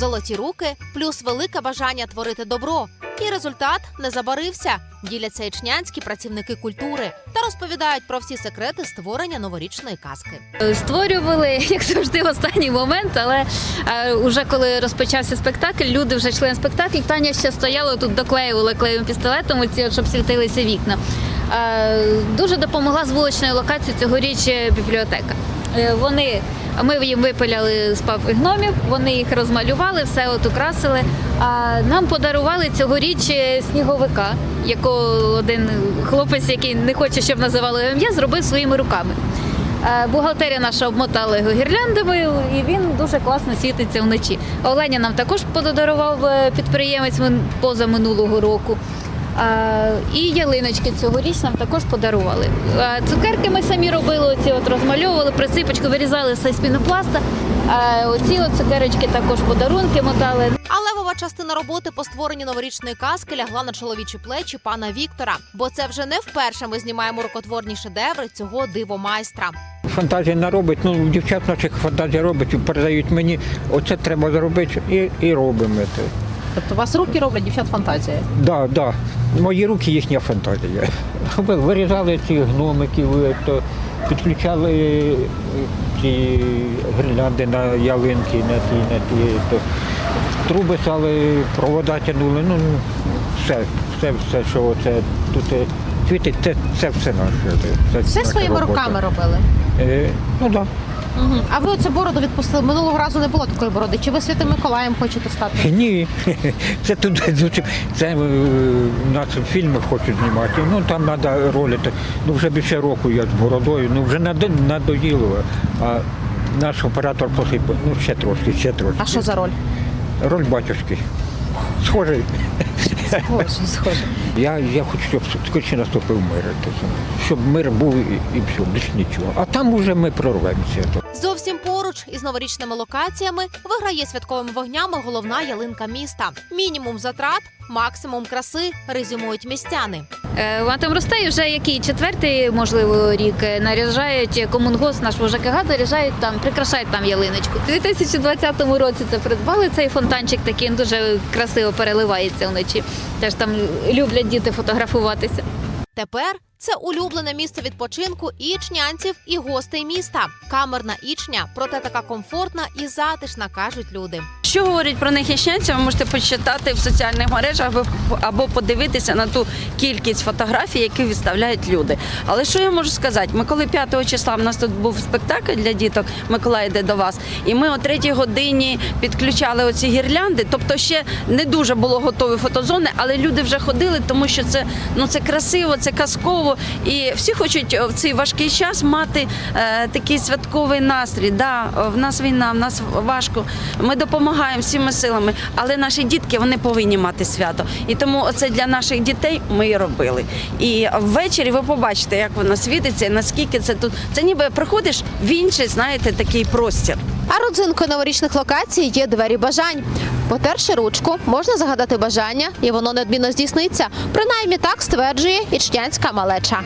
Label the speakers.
Speaker 1: золоті руки, плюс велике бажання творити добро. І результат не забарився. Діляться ічнянські працівники культури та розповідають про всі секрети створення новорічної казки.
Speaker 2: Створювали, як завжди, в останній момент, але е, уже коли розпочався спектакль, люди вже йшли на спектакль. Таня ще стояла тут, доклеювала клеєвим пістолетом, оці, щоб світилися вікна. Е, дуже допомогла з вуличною локацією цьогоріч е, бібліотека. Е, Вони ми їм випиляли з папи гномів, вони їх розмалювали, все от украсили. А нам подарували цьогоріч е, сніговика, якого один хлопець, який не хоче, щоб називали його ім'я, зробив своїми руками. Е, Бухгалтерія наша обмотала його гірляндами, і він дуже класно світиться вночі. Оленя нам також подарував е, підприємець мин- поза минулого року. І ялиночки цьогоріч нам також подарували. Цукерки ми самі робили, оці от розмальовували, присипочку вирізали все з пінопласта. Оці от цукерочки також подарунки мотали.
Speaker 1: А левова частина роботи по створенню новорічної казки лягла на чоловічі плечі пана Віктора. Бо це вже не вперше ми знімаємо рукотворні шедеври цього дивомайстра.
Speaker 3: Фантазія не робить, ну дівчат наших фантазія робить передають мені, оце треба зробити і, і робимо це.
Speaker 4: Тобто у вас руки роблять дівчат фантазія.
Speaker 3: Да, да. Мої руки їхня фантазія. Ви Вирізали ці гномиків, е, то підключали е, ці гірлянди на ялинки, на ті, на ті, то труби стали, провода тягнули, ну все, все, все, що оце тут е, світить, це, це все наше. Це,
Speaker 4: Все своїми
Speaker 3: робота.
Speaker 4: руками робили.
Speaker 3: Е, ну так. Да.
Speaker 4: Угу. А ви оце бороду відпустили. Минулого разу не було такої бороди. Чи ви Святим Миколаєм хочете стати?
Speaker 3: Ні, це тут це е, нас фільми хочуть знімати. Ну там треба ролі. Ну вже більше року я з бородою, ну вже надо- надоїло. А наш оператор просить, ну ще трошки, ще трошки.
Speaker 4: А що за роль?
Speaker 3: Роль батюшки. Схожий.
Speaker 4: Схоже, схоже.
Speaker 3: Я, я хочу, щоб скоріше наступив мир. Щоб мир був і, і все, більше нічого. А там уже ми прорвемося.
Speaker 1: Зовсім поруч із новорічними локаціями виграє святковими вогнями головна ялинка міста. Мінімум затрат, максимум краси резюмують містяни.
Speaker 2: Е, Вона там росте і вже який четвертий, можливо, рік е, наряжають комунгос, наш ЖКГ, наряжають там, прикрашають там ялиночку. У 2020 році це придбали цей фонтанчик, такий він дуже красиво переливається вночі. Теж там люблять діти фотографуватися.
Speaker 1: Тепер це улюблене місце відпочинку ічнянців, і гостей міста. Камерна ічня, проте така комфортна і затишна, кажуть люди.
Speaker 5: Що говорять про них іщенці, ви можете почитати в соціальних мережах або, подивитися на ту кількість фотографій, які виставляють люди. Але що я можу сказати? Ми коли 5 числа в нас тут був спектакль для діток, Миколай йде до вас, і ми о 3 годині підключали оці гірлянди. Тобто ще не дуже було готові фотозони, але люди вже ходили, тому що це ну це красиво, це казково. І всі хочуть в цей важкий час мати е, такий святковий настрій. Да, в нас війна, в нас важко. Ми допомагаємо всіма силами, але наші дітки вони повинні мати свято. І тому це для наших дітей ми і робили. І ввечері ви побачите, як воно світиться, наскільки це тут. Це ніби приходиш в інший, знаєте, такий простір.
Speaker 4: А родзинкою новорічних локацій є двері бажань. Потерши ручку, можна загадати бажання, і воно неодмінно здійсниться. Принаймні так стверджує ічнянська малеча.